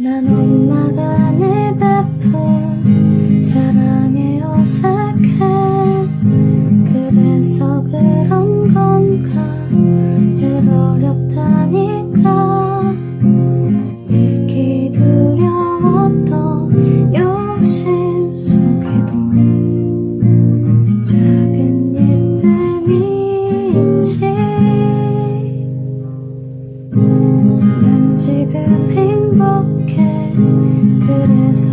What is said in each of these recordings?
난 엄마가 늘 베푼 사랑에 어색해. 그래서 그런 건가?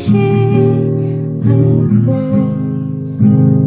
起安口。